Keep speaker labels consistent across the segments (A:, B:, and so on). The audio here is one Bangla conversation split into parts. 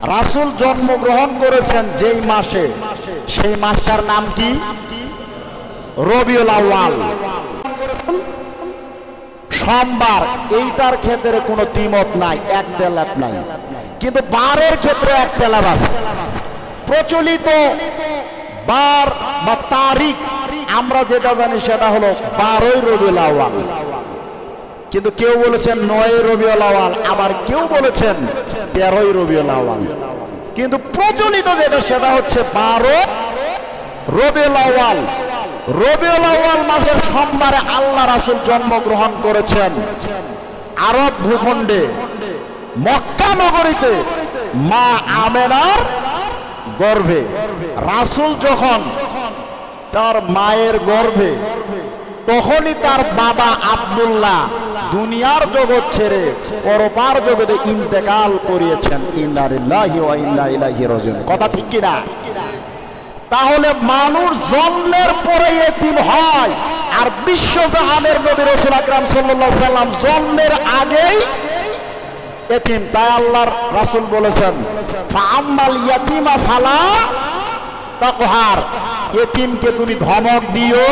A: রাসূল জন্মগ্রহণ করেছেন যেই মাসে, সেই মাসটার নাম কি? রবিউল আউয়াল। সোমবার, এইটার ক্ষেত্রে কোনো দ্বিমত নাই, এক তেলাপ নাই। কিন্তু বারের ক্ষেত্রে এক তেলাপ আছে। প্রচলিত বার বা তারিখ, আমরা যেটা জানি সেটা হলো বারোই রবিউল আউয়াল। কিন্তু কেউ বলেছেন নয় রবিউল আওয়াল আবার কেউ বলেছেন তেরোই রবিউল আওয়াল কিন্তু প্রচলিত যেটা, সেটা হচ্ছে বারো রবিউল আওয়াল রবিউল আওয়াল মাসের সোমবারে আল্লাহ রাসূল জন্মগ্রহণ করেছেন আরব ভূখণ্ডে, মক্কা নগরীতে মা আমেনার গর্ভে। রাসুল যখন তার মায়ের গর্ভে, তখনই তার বাবা আব্দুল্লাহ দুনিয়ার জগৎ ছেড়ে পরপার জগতে ইন্তেকাল করিয়েছেন। ইন্দারিল্লাহি ওয়া ইন্না ইলাইহি রাজিউন। কথা ঠিক কি না তাহলে মানুষ জন্মের পরে এতিম হয় আর বিশ্বজাহানের নবী রাসূল আকরাম সাল্লাল্লাহু সাল্লাম জন্মের আগেই এতিম। তাই আল্লাহর রাসূল বলেছেন, ফাআম্মাল ইয়াতিমা ফালা তাকহার। এতিমকে তুমি ধমক দিও,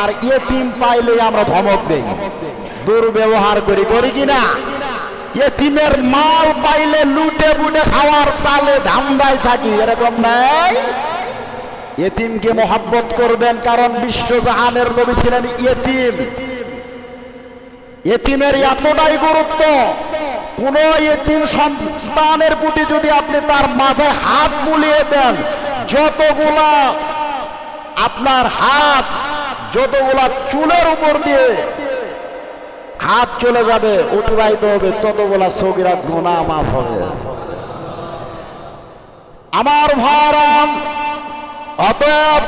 A: আর এতিম পাইলে আমরা ধমক দেই। দুর্ব্যবহার করি করি কিনা এতিমের মাল পাইলে লুটে বুটে খাওয়ার পালে ধান্দায় থাকি, এরকম নাই? এতিমকে মোহাব্বত করবেন কারণ বিশ্বজাহানের নবী ছিলেন এতিম এতিমের এতটাই গুরুত্ব, কোন এতিম সন্তানের প্রতি যদি আপনি তার মাঝে হাত বুলিয়ে দেন, যতগুলা আপনার হাত, যতগুলা চুলের উপর দিয়ে হাত চলে যাবে অতিবাহিত হবে ততগুলা সগিরা গুণা মাফ হবে। আমার ভারম অতএব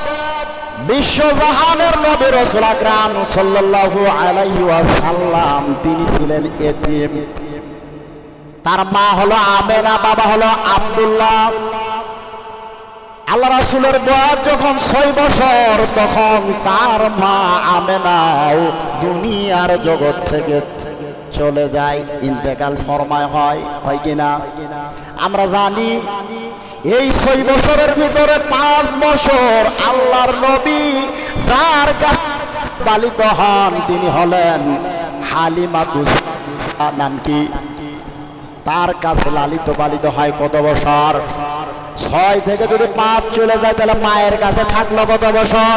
A: বিশ্বজাহানের নবী রসুল আকরাম সাল্লাল্লাহু আলাইহি ওয়াসাল্লাম, তিনি ছিলেন এতিম। তার মা হলো আমেনা, বাবা হলো আব্দুল্লাহ। আল্লাহ রাসুলের বয়স যখন ছয় বছর, তখন তার মা আমেনাও দুনিয়ার জগৎ থেকে চলে যায়। ইন্তেকাল ফরমায় হয় হয় কিনা? আমরা জানি এই ছয় বছরের ভিতরে পাঁচ বছর আল্লাহর নবী যার পালিত হন, তিনি হলেন হালিমাতুস নাম কি? তার কাছে লালিত পালিত হয় কত বছর? ছয় থেকে যদি পাঁচ চলে যায়, তাহলে মায়ের কাছে থাকল কত বছর?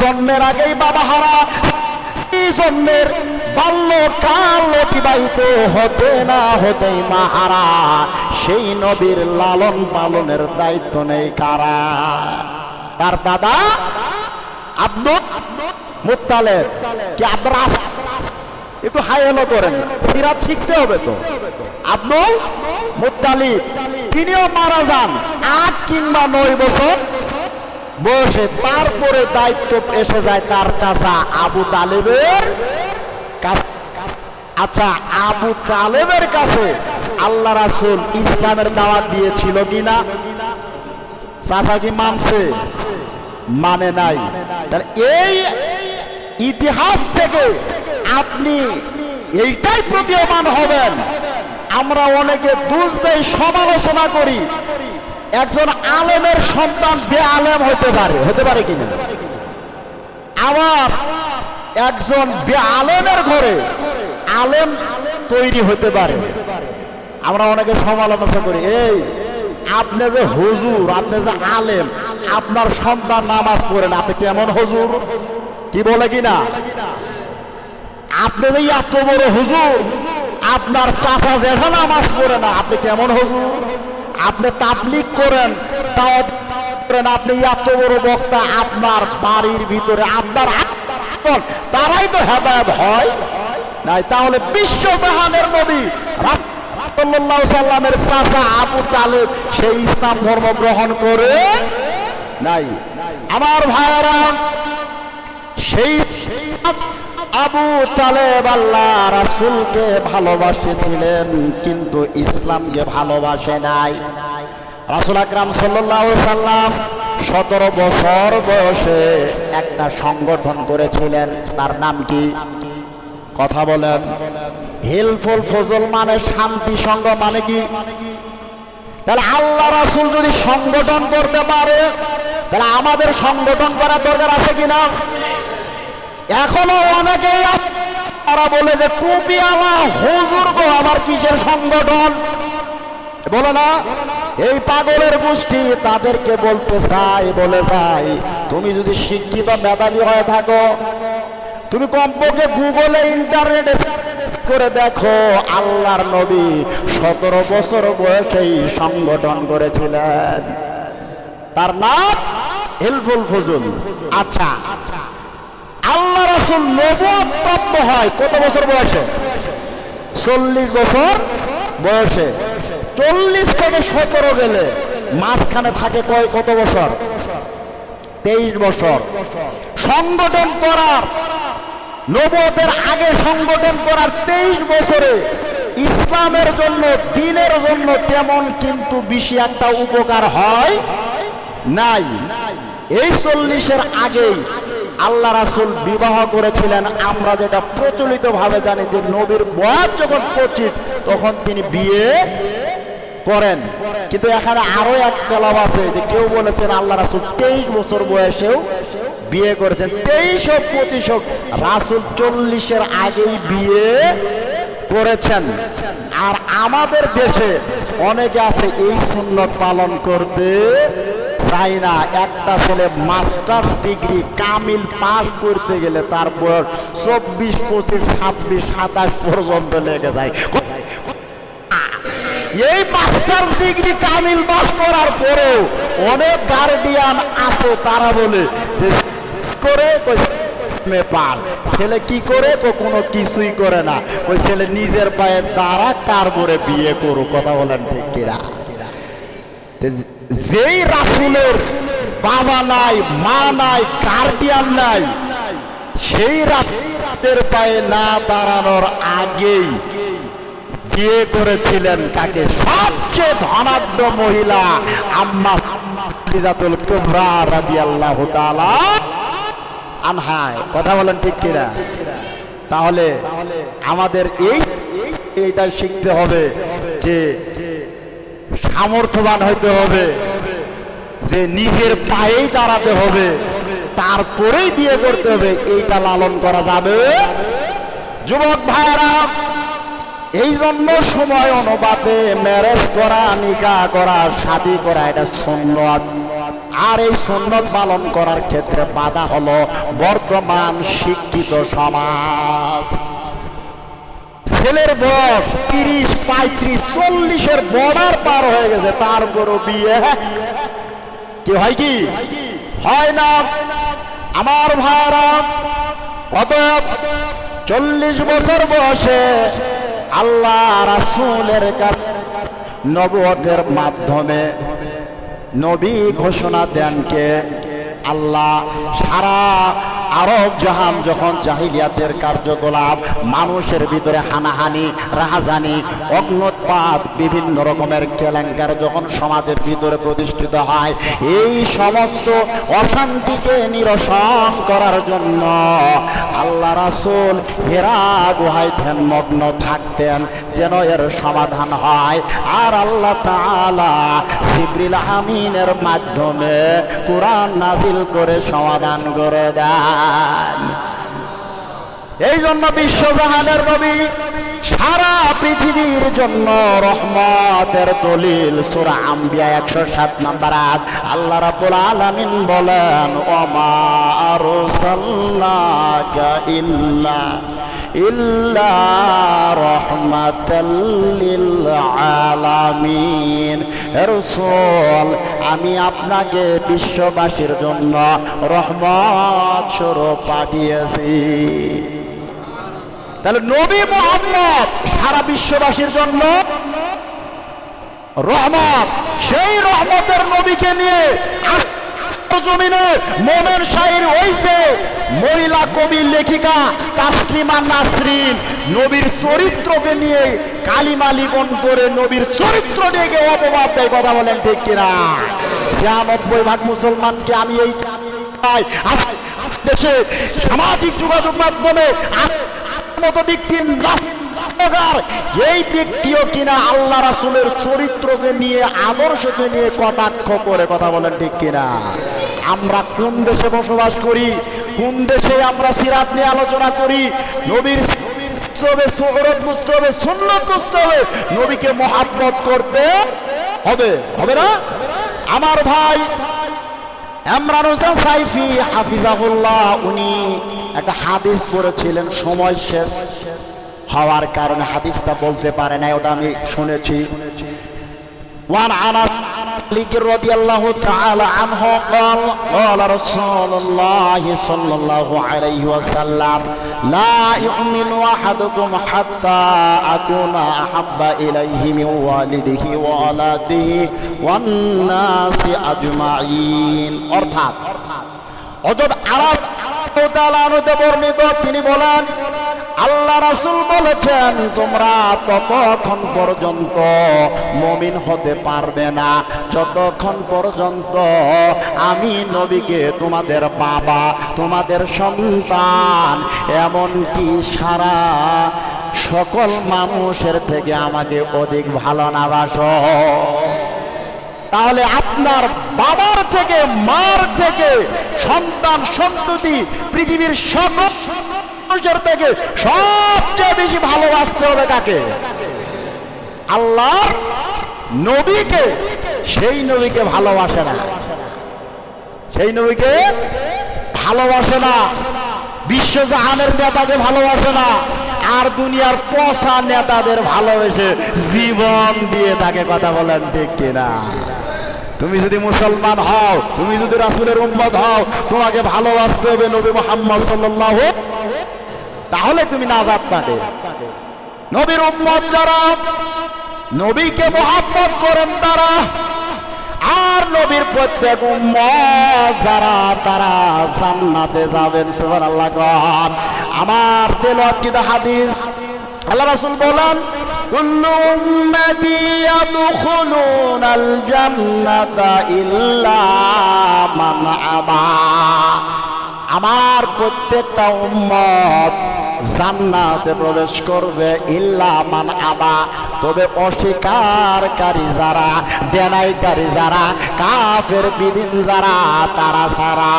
A: জন্মের আগেই বাবা হারা। জন্মের বাল্যকাল অতিবাহিত হতে না হতেই মাহারা সেই নবীর লালন পালনের দায়িত্ব নেই কারা? তার দাদা আব্দুল মুত্তালেব। কি আপনার একটু হাই হ্যালো করেন। সিরাত শিখতে হবে তো। আব্দুল মুত্তালিব। তিনিও মারা যান। আট কিংবা নয় বছর বসে তারপরে দায়িত্ব এসে যায় তার চাচা আবু তালেবের আচ্ছা আবু তালেবের কাছে আল্লাহ রাসূল ইসলামের দাওয়াত দিয়েছিল কিনা? চাচা কি মানছে? মানে নাই। এই ইতিহাস থেকে আপনি এইটাই প্রতীয়মান হবেন। আমরা অনেকে দুষ দেই, সমালোচনা করি। একজন আলেমের সন্তান বে আলেম হতে পারে হতে পারে কিনা? আবার একজন বে আলেমের ঘরে আলেম তৈরি হতে পারে। আমরা অনেকে সমালোচনা করি, এই, আপনি যে হুজুর, আপনি যে আলেম, আপনার সন্তান নামাজ পড়েন আপনি কেমন হুজুর? কি বলে কিনা? আপনি যে এত বড় হুজুর আপনার চাচা জেঠা নামাজ পড়ে না। আপনি কেমন হুজুর আপনি তাবলিক করেন, তাও করেন। আপনি এত বড় বক্তা, আপনার বাড়ির ভিতরে আপনার তারাই তো হেদায়ত হয়। নাই, তাহলে বিশ্বজাহানের নবী রাসূলুল্লাহ সাল্লামের চাচা আবু তালেব সেই ইসলাম ধর্ম গ্রহণ করে নাই। আমার ভাইয়েরা, সেই আবু তালেব আল্লাহ রাসুলকে ভালোবাসেছিলেন, কিন্তু ইসলামকে ভালোবাসে নাই। রাসুল আকরাম সাল্লাম সতেরো বছর বয়সে একটা সংগঠন করেছিলেন, তার নাম কি? কথা বলেন। হেলফুল ফজল মানে শান্তি সংঘ মানে কি? তাহলে আল্লাহ রাসুল যদি সংগঠন করতে পারে, তাহলে আমাদের সংগঠন করার দরকার আছে কিনা? এখনও অনেকেই তারা বলে যে টুপি আলা হুজুর গো, আবার কিসের সংগঠন? বলে না, এই পাগলের গোষ্ঠী তাদেরকে বলতে চাই, বলে চাই, তুমি যদি শিক্ষিত মেধাবী হয়ে থাকো, তুমি কমপক্ষে গুগলে ইন্টারনেটে করে দেখো, আল্লাহর নবী সতেরো বছর বয়সেই সংগঠন করেছিলেন। তার নাম হেলফুল ফজুল। আচ্ছা রাসুল নবপ্রাপ্ত হয় কত বছর বয়সে? চল্লিশ বছর বয়সে। চল্লিশ থেকে সতেরো গেলে মাঝখানে থাকে কয় কত বছর? তেইশ বছর। সংগঠন করার নবতের আগে সংগঠন করার তেইশ বছরে ইসলামের জন্য, দিনের জন্য তেমন কিন্তু বেশি একটা উপকার হয় নাই। এই চল্লিশের আগেই আল্লাহ রাসুল বিবাহ করেছিলেন। আমরা যেটা প্রচলিত ভাবে জানি যে নবীর বয়স যখন পঁচিশ, তখন তিনি বিয়ে করেন। কিন্তু এখানে আরও এক কলাম আছে যে কেউ বলেছেন আল্লাহ রাসুল তেইশ বছর বয়সেও বিয়ে করেছেন। তেইশ হোক, পঁচিশ হোক, রাসুল চল্লিশের আগেই বিয়ে করেছেন। আর আমাদের দেশে অনেকে আছে এই সুন্নত পালন করতে চাই না একটা ছেলে মাস্টার্স ডিগ্রি কামিল পাস করতে গেলে তার বয়স চব্বিশ, পঁচিশ, ছাব্বিশ, সাতাশ পর্যন্ত লেগে যায়। এই মাস্টার ডিগ্রি কামিল পাস করার পরেও অনেক গার্ডিয়ান আছে তারা বলে যে, করে পার। ছেলে কি করে? তো কোনো কিছুই করে না। ওই ছেলে নিজের পায়ে দাঁড়া, কার করে বিয়ে করুক, কথা বলেন ঠিক কিরা যেই রাসুলের বাবা নাই, মা নাই গার্ডিয়ান নাই, সেই রাতের পায়ে না দাঁড়ানোর আগেই বিয়ে করেছিলেন কাকে সবচেয়ে ধনাঢ্য মহিলা আম্মা খাদিজাতুল কুবরা রাদিয়াল্লাহু তাআলা আনহায়। কথা বলেন ঠিক কিনা? তাহলে আমাদের এই এইটা শিখতে হবে যে সামর্থ্যবান হইতে হবে। যে নিজের পায়েই দাঁড়াতে হবে, তারপরেই বিয়ে করতে হবে, এইটা লালন করা যাবে। যুবক ভাইয়েরা, এই জন্য সময় অনুপাতে ম্যারেজ করা, নিকা করা, শাদি করা, এটা সুন্নত। আর এই সুন্নত পালন করার ক্ষেত্রে বাধা হলো বর্তমান শিক্ষিত সমাজ। ছেলের বয়স তিরিশ, পঁয়ত্রিশ, চল্লিশের বর্ডার পার হয়ে গেছে তারপরও বিয়ে। কি হয় কি? হয় না। আমার ভাইরা অতএব চল্লিশ বছর বয়সে আল্লাহ রাসূলের কাছে নবতের মাধ্যমে নবী ঘোষণা দেন কে? আল্লাহ সারা আরব জাহান যখন জাহিলিয়াতের কার্যকলাপ, মানুষের ভিতরে হানাহানি, রাহাজানি অগ্নোৎপাত বিভিন্ন রকমের কেলেঙ্কার যখন সমাজের ভিতরে প্রতিষ্ঠিত হয়, এই সমস্ত অশান্তিকে নিরসন করার জন্য আল্লাহ রাসুল হেরা গুহায় ধ্যানমগ্ন থাকতেন যেন এর সমাধান হয়। আর আল্লাহ তাআলা জিবরিল আমিনের মাধ্যমে কোরআন নাজিল করে সমাধান করে এই জন্য বিশ্বজাহানের নবী সারা পৃথিবীর জন্য রহমতের দলিল সুরা আম্বিয়া একশো সাত নাম্বার আজ আল্লাহ রাবুল আলামিন বলেন, ওমা ইল্লা ইল্লা আলামিন রাসূল, আমি আপনাকে বিশ্ববাসীর জন্য রহমত স্বরূপ পাঠিয়েছি। তাহলে নবী মোহাম্মদ সারা বিশ্ববাসীর জন্য রহমত, সেই রহমতের নবীকে নিয়ে চরিত্রকে নিয়ে কালিমা করে নবীর চরিত্র নিয়ে অপবাদ দেয়, কথা বলেন ঠিক কিনা? ভাগ মুসলমানকে আমি এই দেশে সামাজিক যোগাযোগ মাধ্যমে এই ব্যক্তিও কিনা আল্লাহ রাসুলের চরিত্রকে নিয়ে, আদর্শকে নিয়ে কটাক্ষ করে, কথা বলেন ঠিক কিনা? আমরা কোন দেশে বসবাস করি? কোন দেশে আমরা সিরাত নিয়ে আলোচনা করি? নবীর বুঝতে সোহরত বুঝতে হবে সুন্নত বুঝতে হবে নবীকে মহাব্বত করতে হবে। হবে না? আমার ভাই ইমরান হোসেন সাইফি হাফিজাহুল্লাহ, উনি একটা হাদিস পড়েছিলেন, সময় শেষ হওয়ার কারণে হাদিসটা বলতে পারে নাই, ওটা আমি শুনেছি। وعن انس مالك رضي الله تعالى عنه قال قال رسول الله صلى الله عليه وسلم لا يؤمن احدكم حتى اكون احب اليه من والده وولده والناس اجمعين অর্থাৎ অর্থাৎ আরব আনুতে বর্ণিত তিনি বলেন আল্লাহ রাসুল বলেছেন, তোমরা ততক্ষণ পর্যন্ত মমিন হতে পারবে না। যতক্ষণ পর্যন্ত আমি নবীকে তোমাদের বাবা, তোমাদের সন্তান, এমনকি সারা সকল মানুষের থেকে আমাকে অধিক ভালো না বাসো। তাহলে আপনার বাবার থেকে, মার থেকে, সন্তান, সন্ততি, পৃথিবীর সকল মানুষের থেকে সবচেয়ে বেশি ভালোবাসতে হবে কাকে? আল্লাহর নবীকে। সেই নবীকে ভালোবাসে না। সেই নবীকে ভালোবাসে না। বিশ্বজাহানের নেতাকে ভালোবাসে না। আর দুনিয়ার পচা নেতাদের ভালোবেসে জীবন দিয়ে তাকে কথা বলেন, ঠিক কিনা? তুমি যদি মুসলমান হও, তুমি যদি রাসুলের উম্মত হও, তোমাকে ভালোবাসতে হবে নবী মোহাম্মদ সাল্লাহ তাহলে তুমি নাজাদ পাবে। নবীর উম্মত যারা, নবীকে মোহাম্মত করেন তারা, আর নবীর প্রত্যেক উম্মত যারা, তারা জান্নাতে যাবেন। সুবহানাল্লাহ কন আমার তেলাওয়াত কি হাদিস? আল্লাহ রাসূল বলেন উম্মতি ইয়াদখুলুনাল জান্নাতা ইল্লা মান আবা। আমার প্রত্যেকটা উম্মত জান্নাতে প্রবেশ করবে ইল্লা মান আবা। তবে অস্বীকারী যারা, দেনাইকারী যারা, কাফের বিদিন যারা, তারা সারা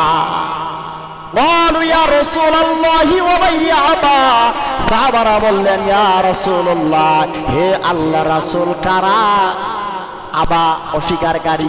A: আবা, অস্বীকারী।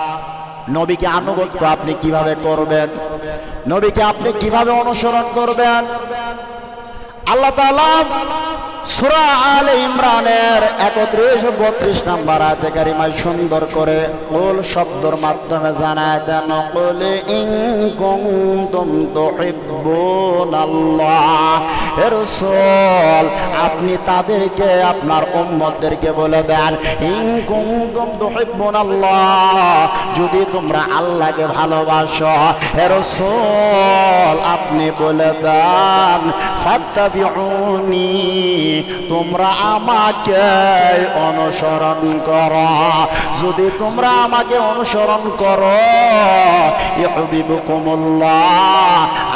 A: নবীকে আনুগত্য আপনি কীভাবে করবেন? নবীকে আপনি কীভাবে অনুসরণ করবেন? আল্লাহ তাআলা সূরা আলে ইমরানের 31 32 নাম্বার আয়াতে কারিমায় সুন্দর করে কুল শব্দর মাধ্যমে জানায় দেন, কুল ইন কুনতুম তুহিব্বুনাল্লাহ হে রাসূল, আপনি তাদেরকে, আপনার উম্মতদেরকে বলে দেন, ইন কুনতুম তুহিব্বুনাল্লাহ যদি তোমরা আল্লাহকে ভালোবাসো হে রাসূল, আপনি বলে দেন, ফাত্তাবিউনি তোমরা আমাকে অনুসরণ করো। যদি তোমরা আমাকে অনুসরণ করো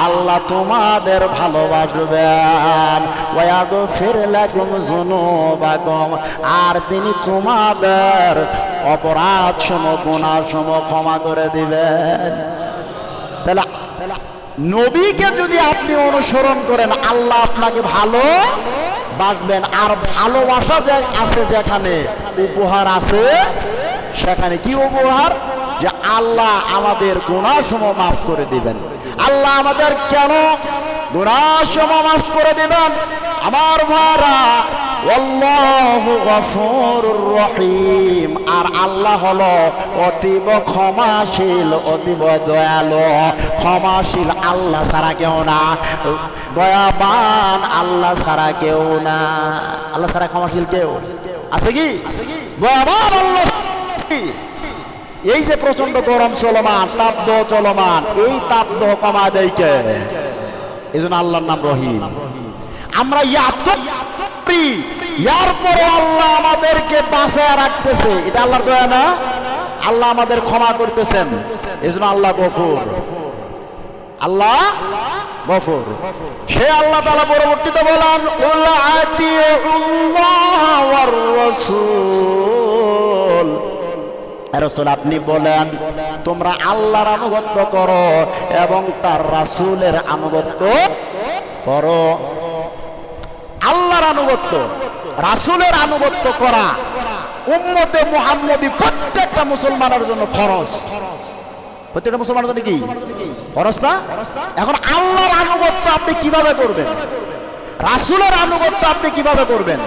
A: আল্লাহ তোমাদের ভালোবাসবেন। ওয়াগফির লাকুম যুনুবাকুম, আর তিনি তোমাদের অপরাধ সম গুনাহ সম ক্ষমা করে দিবেন। তাহলে নবীকে যদি আপনি অনুসরণ করেন, আল্লাহ আপনাকে ভালো বাসবেন আর ভালোবাসা যে আছে যেখানে, উপহার আছে সেখানে কি উপহার? যে আল্লাহ আমাদের গুণাসম মাফ করে দিবেন। আল্লাহ আমাদের কেন গুণাসম মাফ করে দিবেন? আমার ভাড়া আর আল্লাহ হলো অতীব ক্ষমাশীল, অতীব দয়ালু। ক্ষমাশীল আল্লাহ ছাড়া কেউ না। দয়াবান আল্লাহ ছাড়া কেউ না। আল্লাহ ছাড়া ক্ষমাশীল কেউ? আছে কি? দয়াবান আল্লাহ এই যে প্রচণ্ড গরম চলমান তাপদহ চলমান, এই তাপদহ কমা দেয় কে? এই জন্য আল্লাহর নাম রহিম। আমরা ইয়াত করি ইয়ার পরে আল্লাহ আমাদেরকে বাঁচায় রাখতেছে। এটা আল্লাহর দয়া না? আল্লাহ আমাদের ক্ষমা করতেছেন। এই জন্য আল্লাহ গফুর। আল্লাহ গফুর। সে আল্লাহ তালা পরবর্তীতে বলেন উল্লাহ রসুল, আপনি বলেন, তোমরা আল্লাহর আনুগত্য করো এবং তার রাসূলের আনুগত্য করো। আল্লাহর আনুগত্য, রাসূলের আনুগত্য করা, উম্মতে মুহাম্মদী প্রত্যেকটা মুসলমানের জন্য ফরজ। প্রত্যেকটা মুসলমানের জন্য কি? ফরজ না? এখন আল্লাহর আনুগত্য আপনি কীভাবে করবেন? রাসূলের আনুগত্য আপনি কীভাবে করবেন?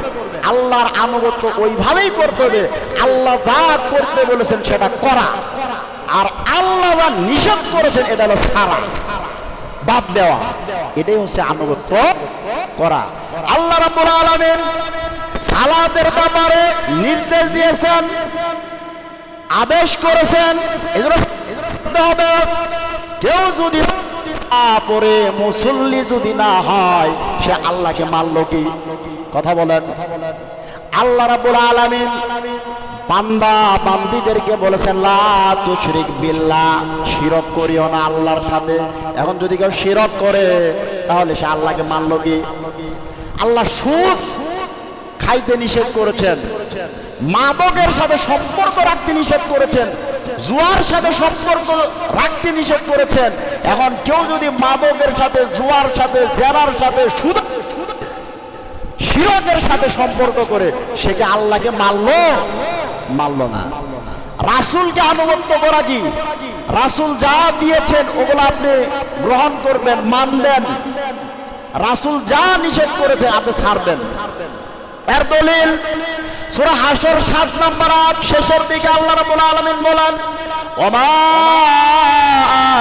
A: আল্লাহর আনুগত্য ওইভাবেই করতে হবে, আল্লাহ যা করতে বলেছেন সেটা করা। আর আল্লাহ যা নিষেধ করেছেন, এটা হলো সারা। বাদ দেওয়া। এটাই হচ্ছে আনুগত্য করা। আল্লাহ রাব্বুল আলামিন সালাতের ব্যাপারে নির্দেশ দিয়েছেন, আদেশ করেছেন হবে। কেউ যদি পড়ে, মুসল্লি যদি না হয়, সে আল্লাহকে মানলো কি? কথা বলেন। আল্লাহ রাব্বুল আলামিন বান্দা বান্দিদেরকে বলেছেন তুশরিক বিল্লাহ, শিরক করিও না আল্লাহর সাথে। এখন যদি কেউ শিরক করে, তাহলে সে আল্লাহকে মানলো কি? আল্লাহ সুদ খাইতে নিষেধ করেছেন। মাদকের সাথে সম্পর্ক রাখতে নিষেধ করেছেন। জুয়ার সাথে সম্পর্ক রাখতে নিষেধ করেছেন। এখন কেউ যদি মাদকের সাথে, জুয়ার সাথে, জেরার সাথে সুদ শিরকের সাথে সম্পর্ক করে, সে কি আল্লাহকে মানলো? মানলো না। রাসুলকে আনুগত্য করা কি? রাসুল যা দিয়েছেন, ওগুলো আপনি গ্রহণ করবেন, মানবেন। রাসুল যা নিষেধ করেছে, আপনি ছাড়বেন। এর দলিল, সূরা হাসর 7 নম্বর আয়াত, শেষের দিকে আল্লাহ রাব্বুল আলামিন বলেন, ওমা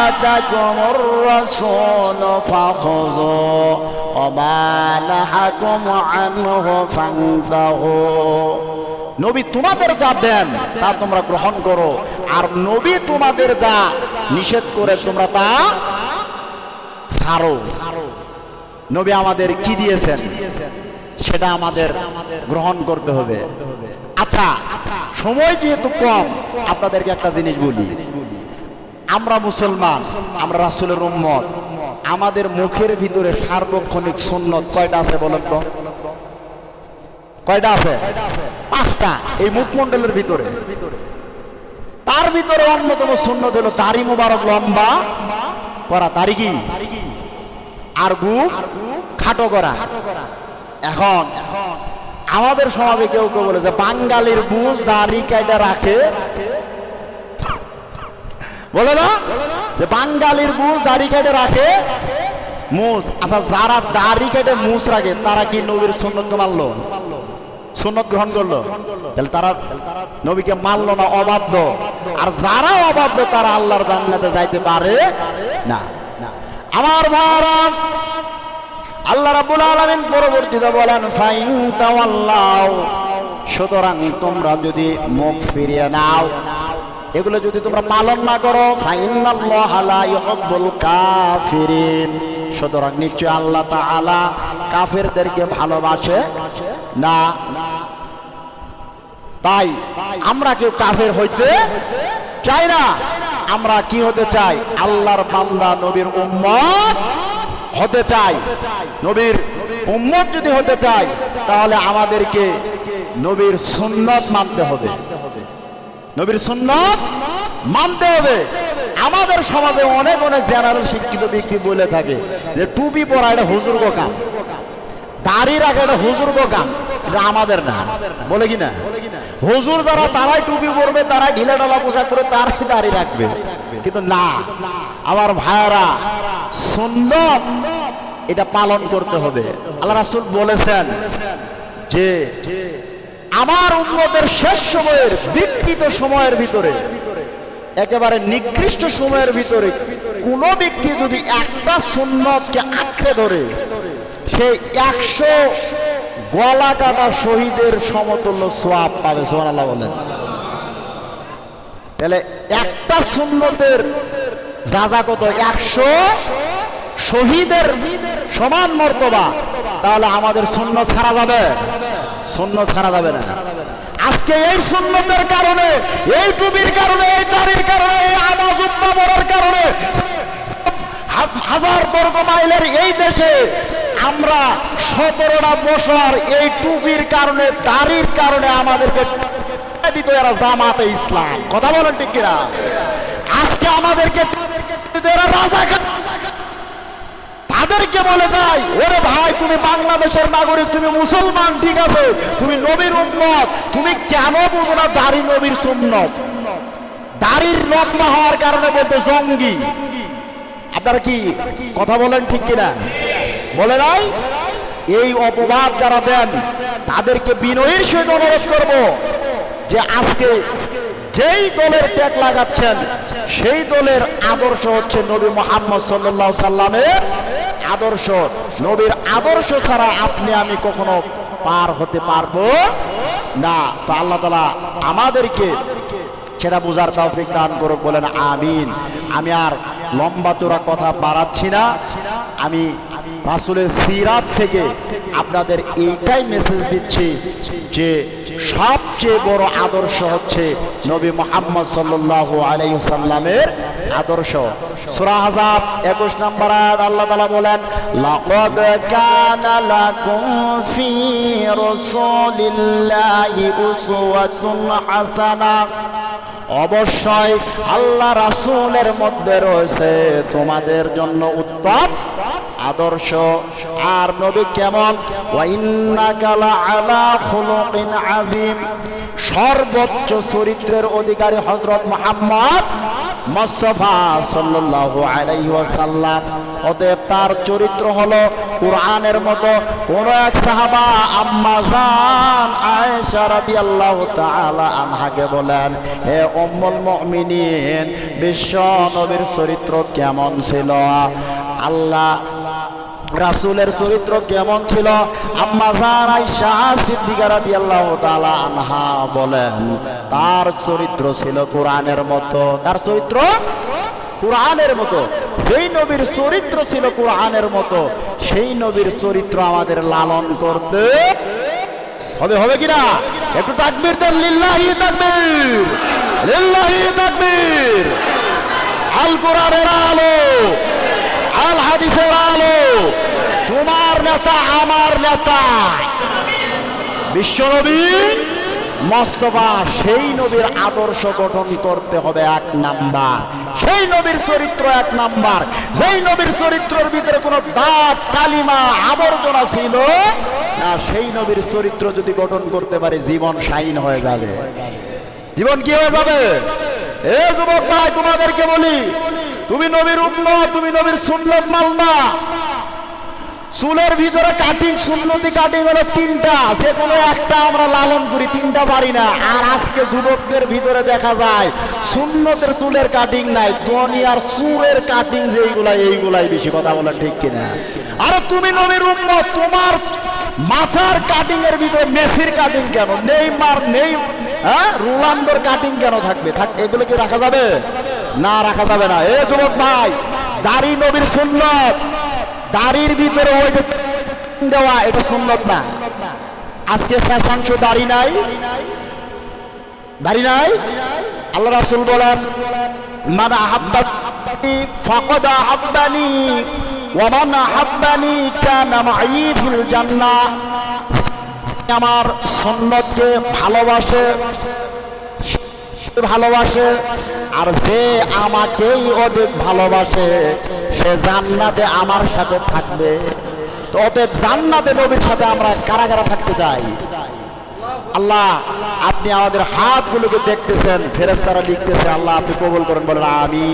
A: আতাকুমুর রাসূল, ফাখুযু, ওমা নাহাকুম আনহু ফান্তাহু নবী তোমাদের যা দেন, তা তোমরা গ্রহণ করো। আর নবী তোমাদের যা নিষেধ করে, তোমরা তা ছাড়ো। নবী আমাদের কি দিয়েছেন? সেটা আমাদের গ্রহণ করতে হবে। আচ্ছা সময় যেহেতু কম, আপনাদেরকে একটা জিনিস বলি। আমরা মুসলমান, আমরা রাসূলের উম্মত। আমাদের মুখের ভিতরে সার্বক্ষণিক সুন্নত কয়টা আছে বলেন তো? কয়টা আছে? পাঁচটা। এই মুখমণ্ডলের ভিতরে। তার ভিতরে অন্যতম সুন্নত হলো তারি মুবারক লম্বা করা তারি কি আর গু খাটো করা। এখন আমাদের সমাজে কেউ কেউ বলে যে বাঙালির বুঝ দাড়ি কাইটা রাখে। বলে না? যে বাঙালির বুঝ দাড়ি কাইটা রাখে মুস। আচ্ছা যারা দাড়ি কেটে মুস রাখে, তারা কি নবীর সুন্নত মানলো? সুন্নত গ্রহণ করল। তাহলে তারা নবীকে মানলো না, অবাধ্য। আর যারা অবাধ্য, তারা আল্লাহর জান্নাতে যাইতে পারে না। আমার ভাড়া আল্লাহ রাব্বুল আলামিন পরবর্তীতে বলেন ফাইন সুতরাং তোমরা যদি মুখ ফিরিয়ে নাও, এগুলো যদি তোমরা পালন না করো কাফিরিন। সুতরাং নিশ্চয় আল্লাহ কাফেরদেরকে ভালোবাসে। না। তাই আমরা কেউ কাফের হইতে চাই না। আমরা কি হতে চাই? আল্লাহর বান্দা নবীর উম্মত হতে চাই। নবীর উম্মত যদি হতে চাই, তাহলে আমাদেরকে নবীর সুন্নত মানতে হবে। নবীর সুন্নত মানতে হবে। আমাদের সমাজে অনেক অনেক জেনারেল শিক্ষিত ব্যক্তি বলে থাকে যে, টুপি পরা এটা হুজুর কাম দাড়ি রাখা এটা হুজুর কাম আমাদের না। বলে কি না? হুজুর যারা তারাই টুপি পরবে, তারাই ঢিলা ঢালা পোশাক করে তারাই দাড়ি রাখবে। কিন্তু না, আমার ভাইয়ারা, সুন্নত, এটা পালন করতে হবে। আল্লাহ রাসূল বলেছেন যে, আমার উন্মতের শেষ সময়ের, বিকৃত সময়ের ভিতরে, একেবারে নিকৃষ্ট সময়ের ভিতরে, কোন ব্যক্তি যদি একটা সুন্নতকে আঁকড়ে ধরে, সে একশো গলা কাটা শহীদের সমতুল্য সোয়াব পাবে সোহান আল্লাহ বলেন। তাহলে একটা সুন্নতের যা যা কত একশো, শহীদের সমান মর্তবা, তাহলে আমাদের শূন্য ছাড়া যাবে? শূন্য ছাড়া যাবে না। আজকে এই সুন্নতের কারণে, এই টুপির কারণে, এই দাড়ির কারণে, এই আওয়াজ উদ্ভাবনের কারণে হাজার বর্গ মাইলের এই দেশে আমরা সতেরোটা বছর এই টুপির কারণে, দাড়ির কারণে আমাদেরকে দিত এরা জামাতে ইসলাম। কথা বলেন ঠিক কিনা? আজকে আমাদেরকে তাদেরকে বলে যায় ওরে ভাই, তুমি বাংলাদেশের নাগরিক, তুমি মুসলমান, ঠিক আছে? তুমি নবীর উন্নত তুমি কেন বুঝো না দাড়ি নবীর সুন্নত? দাড়ির লম্বা হওয়ার কারণে বলতে জঙ্গি। আপনারা কি কথা বলেন ঠিক কিনা? বলে নাই? এই অপবাদ যারা দেন, তাদেরকে বিনয়ের সহিত অনুরোধ করব যে আজকে যেই দলের ট্যাগ লাগাচ্ছেন, সেই দলের আদর্শ হচ্ছে নবী মোহাম্মদ সাল্লাহ সাল্লামের আদর্শ। নবীর আদর্শ ছাড়া আপনি, আমি কখনো পার হতে পারব না। তো আল্লাহ তালা আমাদেরকে সেটা বোঝার তৌফিক দান করুক, বলেন আমিন। আমি আর লম্বা চোরা কথা বাড়াচ্ছি না। আমি রাসুলের সিরাত থেকে আপনাদের এইটাই মেসেজ দিচ্ছি যে সবচেয়ে বড় আদর্শ হচ্ছে নবী মোহাম্মদ সাল্লাহ আলাইসাল্লামের আদর্শ। সূরা একুশ নম্বর আয়াত আল্লাহ তাআলা বলেন, লাকাদ কানা লাকুম ফি উসওয়াতুন হাসানাহ। অবশ্যই আল্লাহ রাসূলের মধ্যে রয়েছে তোমাদের জন্য উত্তম আদর্শ। আর নবী কেমন? লাআলা সর্বোচ্চ চরিত্রের অধিকারী হযরত মুহাম্মদ মুস্তাফা সাল্লাল্লাহু আলাইহি ওয়াসাল্লাম। অতএব তার চরিত্র হলো কোরআনের মতো। কোন এক সাহাবা আম্মা জান আয়েশা রাদিয়াল্লাহু তাআলা আনহাকে বলেন, হে উম্মুল মুমিনিন, বিশ্ব নবীর চরিত্র কেমন ছিল? আল্লাহ রাসূলের চরিত্র কেমন ছিল? আম্মা আয়েশা সিদ্দিকা রাদিয়াল্লাহু তাআলা আনহা বলেন, তার চরিত্র ছিল কোরআনের মতো। তার চরিত্র কোরআনের মতো। যেই নবীর চরিত্র ছিল কোরআনের মতো, সেই নবীর চরিত্র আমাদের লালন করতে হবে হবে কিনা একটু তাকবীর দেন, লিল্লাহি তাকবীর লিল্লাহি তাকবীর। আল কোরআনের আলো, আল হাদিসের আলো, তোমার নেতা, আমার নেতা। বিশ্বনবী মস্তফা, সেই নবীর আদর্শ গঠন করতে হবে এক নাম্বার। সেই নবীর চরিত্র এক নাম্বার। সেই নবীর চরিত্রের ভিতরে কোনো দাঁত কালিমা, আবর্জনা ছিল, না, সেই নবীর চরিত্র যদি গঠন করতে পারে, জীবন শাইন হয়ে যাবে। জীবন কি হয়ে যাবে? এ যুবক ভাই, তোমাদেরকে বলি, তুমি নবীর উম্মত, তুমি নবীর সুন্নত মালনা চুলের ভিতরে কাটিং সুন্নতি কাটিং হলো তিনটা যে কোনো একটা আমরা লালন করি, তিনটা পারি না। আর আজকে যুবকদের ভিতরে দেখা যায়, সুন্নতের চুলের কাটিং নাই দুনিয়ার চুলের কাটিং যেইগুলা এইগুলাই বেশি কথা বলে ঠিক কিনা? আরে তুমি নবীর উম্মত, তোমার মাথার কাটিং এর ভিতরে মেসির কাটিং কেন? নেই মার নেই হ্যাঁ? রোলান্ডোর কাটিং কেন থাকবে? থাক, এগুলো কি রাখা যাবে? না, রাখা যাবে না। এ যুবক ভাই, দাড়ি নবীর সুন্নত। দাড়ির ভিতরে ওই যে দেওয়া, এটা সুন্নত না। আজকে ফ্যাশন শো দাড়ি নাই। দাড়ি নাই? আল্লাহ রাসূল বলেন, মান আহাব্বানি ফাকাদ মান মাই ফিল জান্নাহ। আমার সুন্নতকে ভালোবাসে ভালোবাসে, আর যে আমাকেই অধিক ভালোবাসে। সে জান্নাতে আমার সাথে থাকবে। তো অতএব জান্নাতে নবীর সাথে আমরা কারা কারা থাকতে চাই। আল্লাহ, আপনি আমাদের হাতগুলোকে দেখতেছেন ফেরেস্তারা লিখতেছে, আল্লাহ আপনি কবল করেন, বলেন আমি